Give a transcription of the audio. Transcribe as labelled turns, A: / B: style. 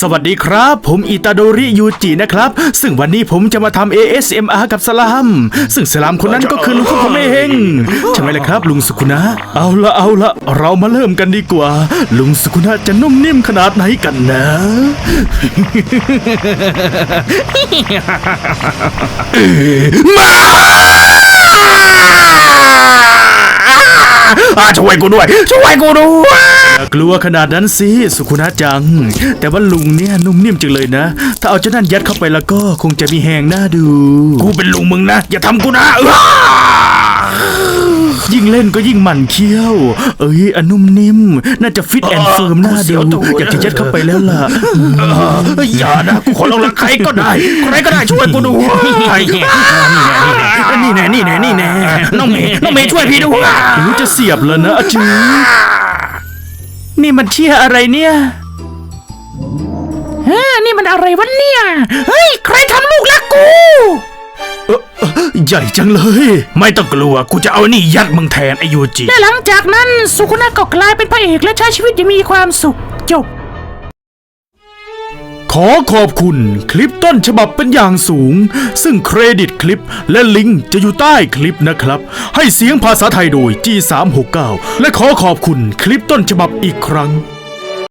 A: สวัสดีครับ ผมอิตาโดริยูจินะครับ ซึ่งวันนี้ผมจะมาทำ ASMR กับสลาม ซึ่งสลามคนนั้นก็คือลุงของผมเองใช่ไหมล่ะครับ ลุงสุกุนะ เอาละเอาละเรามาเริ่มกันดีกว่า ลุงสุกุนะจะนุ่มนิ่มขนาดไหนกันนะ
B: อ่าช่วยกูด้วย ช่วยกูด้วยา
A: กลัวขนาดนั้นสิสุขุนาจัง แต่ว่าลุงเนี่ยนุ่มนิ่มจังเลยนะ ถ้าเอาเจ้านั่นยัดเข้าไปแล้วก็คงจะมีแหงหน้าดู
B: กูเป็นลุงมึงนะอย่าทำกูนะอ้า
A: ยิ่งเล่นก็ยิ่งหมั่นเคี้ยว เอ้ยอันนุ่มนิ่ม น่าจะฟิตแอนด์เฟิร์มหน้าดูอยากจะยัดเข้าไปแล้วล่ะ
B: เอ้ยอย่านะกูขอลองรักใครก็ได้ ใครก็ได้ช่วยกูด้วยนี่แน่นี่แน่นี่แน่น้องเมย์น้องเมย์ช่วยพี่ด้วย
A: หรือจะเสียบแล้วนะอาจือ นี่มันเชี่ยอะไรเนี่ย
C: เฮ้ยนี่มันอะไรวะเนี่ย เฮ้ย ใครทำลูกรักกู
A: เอ่อเอ่อใหญ่จังเลย
B: ไม่ต้องกลัว กูจะเอานี่ยัดมึงแทนไอยูจิ
C: และหลังจากนั้นสุคุนะก็กลายเป็นพระเอกและใช้ชีวิตอย่างมีความสุขจบ
A: ขอขอบคุณคลิปต้นฉบับเป็นอย่างสูง ซึ่งเครดิตคลิปและลิงก์จะอยู่ใต้คลิปนะครับ ให้เสียงภาษาไทยโดย G369 และขอขอบคุณคลิปต้นฉบับอีกครั้ง